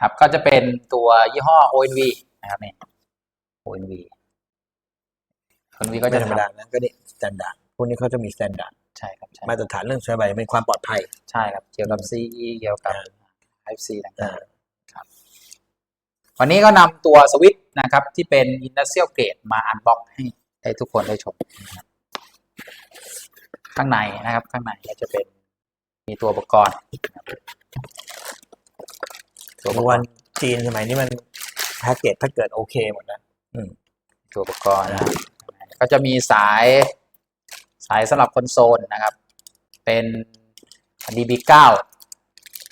ครับ ก็จะเป็นตัวยี่ห้อ ONV นะครับเนี่ย ONV ONV ก็ก็จะจะธรรมดาทำนะก็นี่สแตนดาร์ดพวกนี้เขาจะมีสแตนดาร์ดใช่ครับใช่มาตรฐานเรื่องสบายเป็นความปลอดภัย ใช่ครับเกี่ยวกับ CE เกี่ยวกับ FC ต่างอ่าๆวันนี้ก็นำตัวสวิตช์นะครับ ที่เป็น Industrial Grade มาอันบ็อกให้ให้ทุกคนได้ชมนะครับข้างในนะครับ ข้างในก็จะเป็นมีตัวอุปกรณ์นะครับ ตัวอุปทุกกวัรนณ์จีนสมัยนี้มันแพ็กเกจถ้าเกิดโอเคหมดนะตัวอุปกรณ์นะครับก็จะมีสายสายสำหรับคอนโซลนะครับ เป็น DB9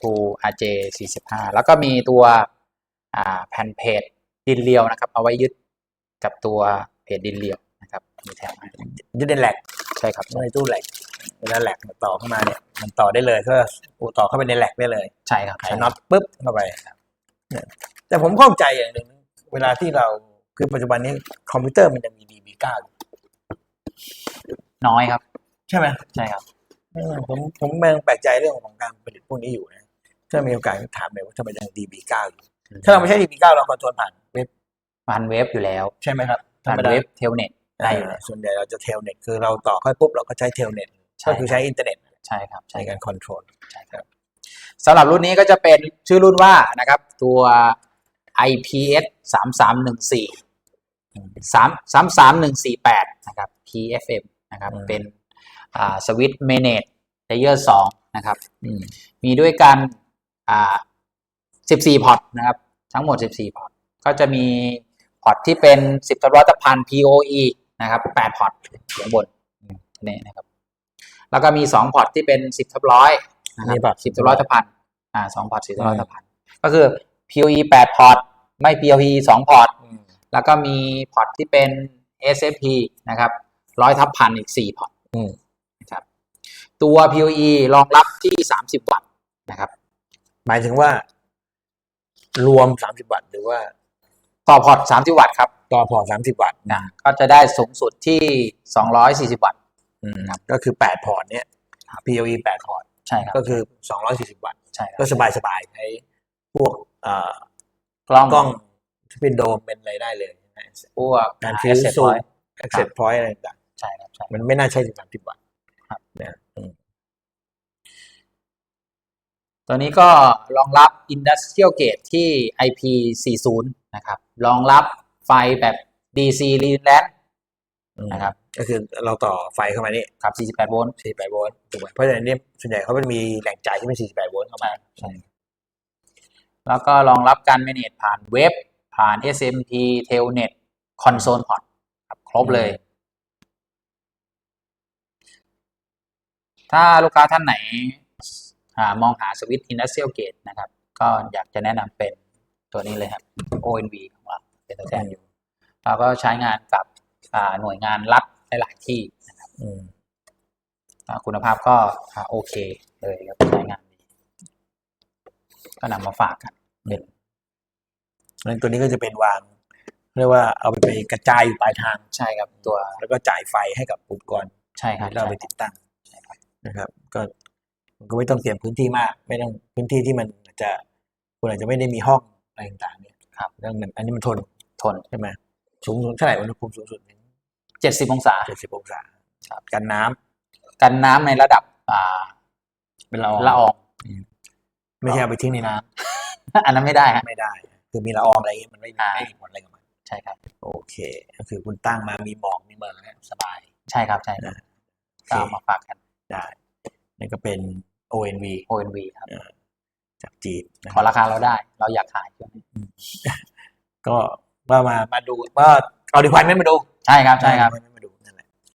to RJ45 แล้วก็มีตัวอ่าแผ่นเพจดินเรียวนะครับ เอาไว้ยึดกับตัวเพจดินเรียวนะครับมีแถมให้ยึดในแหลกใช่ครับ ในตู้แหลก เวลาแหลกมันต่อเข้ามาเนี่ย มันต่อได้เลยก็อูต่อเข้าไปในแหลกได้เลยใช่ครับไขใช่น็อตปุ๊บเข้าไปเนี่ยแต่ผมข้องใจอย่างหนึ่งเวลาที่เราคือปัจจุบันนี้คอมพิวเตอร์มันยังมี DB9 อยู่น้อยครับ ใช่ไหมใช่ครับเออผมผมยังแปลกใจเรื่องของการผลิตพวกนี้อยู่นะถ้ามีโอกาสถามเลยว่าทำไมยัง DB9 อยู่ถ้าเราไม่ใช่ DB9 เราคอนโทรลผ่านเว็บผ่านเว็บอยู่แล้ว ใช่ไหมครับธรผ่ารนมดาเว็บเทลเน็ตได้อยู่อ่าแล้วส่วนใหญ่เราจะเทลเน็ตคือเราต่อเข้าไปปุ๊บเราก็ใช้เทลเน็ตใช่ ก็คือใช้อินเทอร์เน็ตใช่ครับในใช่คการรคอนโทรลใช่ครับสำหรับรุ่นนี้ก็จะเป็นชื่อรุ่นว่านะครับตัว IPS 3 3 1 4 3 3 3 1 4 8นะครับ PFM นะครับเป็นอ่าสวิตช์เมเนจเลเยอร์2นะครับอืมมีด้วยกันอ่า14 พอร์ตนะครับ ทั้งหมด 14 พอร์ต ก็จะมีพอร์ตที่เป็น 10ทับร้อยทับพัน PoE นะครับ 8 พอร์ตอยู่ข้างบนนี่นะครับ แล้วก็มี2พอร์ตที่เป็น10ทับร้อยนะคนี่รับแบบ10ทับร้อยทับพันอ่าสองพอร์ต10ทับร้อยทับพันก็คือ PoE 8พอร์ตไม่ PoE 2พอร์ตแล้วก็มีพอร์ตที่เป็น SFP นะครับร้อยทับพันอีก4พอร์ตอืมนะครับตัว PoE รองรับที่30วัตต์นะครับ หมายถึงว่ารวม30วัตต์หรือว่า ต่อพอร์ต30วัตต์ครับ ต่อพอร์ต30วัตต์นะก็จะได้สูงสุดที่240วัตต์อืม ก็คือ8พอร์ตเนี้ย PoE 8พอร์ตใช่ครับก็คือ240วัตต์ใช่ครัก็บสบายสบายๆใช้พวกเอ่อกล้องกล้องที่เป็นโดมเป็นอะไรได้เลยนะพวกการอ่าฟิล asset ซูม point access point อะไรต่างใช่ครับใช่ๆมันไม่น่าใช่ถึง30วัตต์ครับนะอืมตัวนี้ก็รองรับ Industrial Gate ที่ IP40 นะครับ รองรับไฟแบบ DC r e l a n อืมนะครับ ก็คือเราต่อไฟเข้ามานี่กับ 48 โวลต์ 48โวลต์ถูกไหมเพราะฉะนั้นเนี่ยส่วนใหญ่เขาเป็นมีแหล่งจ่ายที่เป็น48โวลต์เข้ามาใช่แล้วก็รองรับการ manage ผ่านเว็บ ผ่าน SMP Telnet Console Port ครับครบเลย ถ้าลูกค้าท่านไหนอามองหาสวิตช์ Industrial Gate นะครับ ก็อยากจะแนะนำเป็นตัวนี้เลยครับ ONV ของเราเป็นตัวแทนอยู่ เราก็ใช้งานกับอ่าหน่วยงานรัฐ หลายๆที่นะครับอืมอ่าคุณภาพก็อ่าโอเคเลยครับใช้งานดีก็นำมาฝากกันเป็นนั้นตัวนี้ก็จะเป็นวางเรียกว่าเอาไปไปกระจายอยู่ปลายทางใช่ครับตัว แล้วก็จ่ายไฟให้กับอุปกรณ์ใช่ครับที่เราไปใช่ติดตั้งใช่ครับนะครับ ก็มันก็ไม่ต้องเตรียมพื้นที่มาก ไม่ต้องพื้นที่ที่มันอาจจะคุณอาจจะไม่ได้มีห้องอะไรต่างๆเนี่ยครับเรื่องมันอันนี้มันทนทนใช่ไหมสูงสุดเท่าไหร่อุณหภูมิสูงสุด ถึง70องศา เจ็ดสิบองศาครับกันน้ำกันน้ำในระดับอ่าเป็นละอองละอองไม่ใช่เอาไปทิ้งในน้ำอันนั้นไม่ได้ฮะไม่ได้ คือมีละอองอะไรอย่างเงี้ยมันไม่มีอ่า ไม่มีผลอะไรกับมัน ใช่ครับ โอเค ก็คือคุณตั้งมามีหมอกมีเมืองแล้วสบาย ใช่ครับใช่ครับอ่าก็เอามาฝากกัน ได้นี่ก็เป็น ONV ONV ครับ จากจีนนะขอราคาเราได้ เราอยากขายช่วงนี้ก็ว่ามามาดูว่าเอาดีควันไม่มาดูใช่ครับใช่ครับ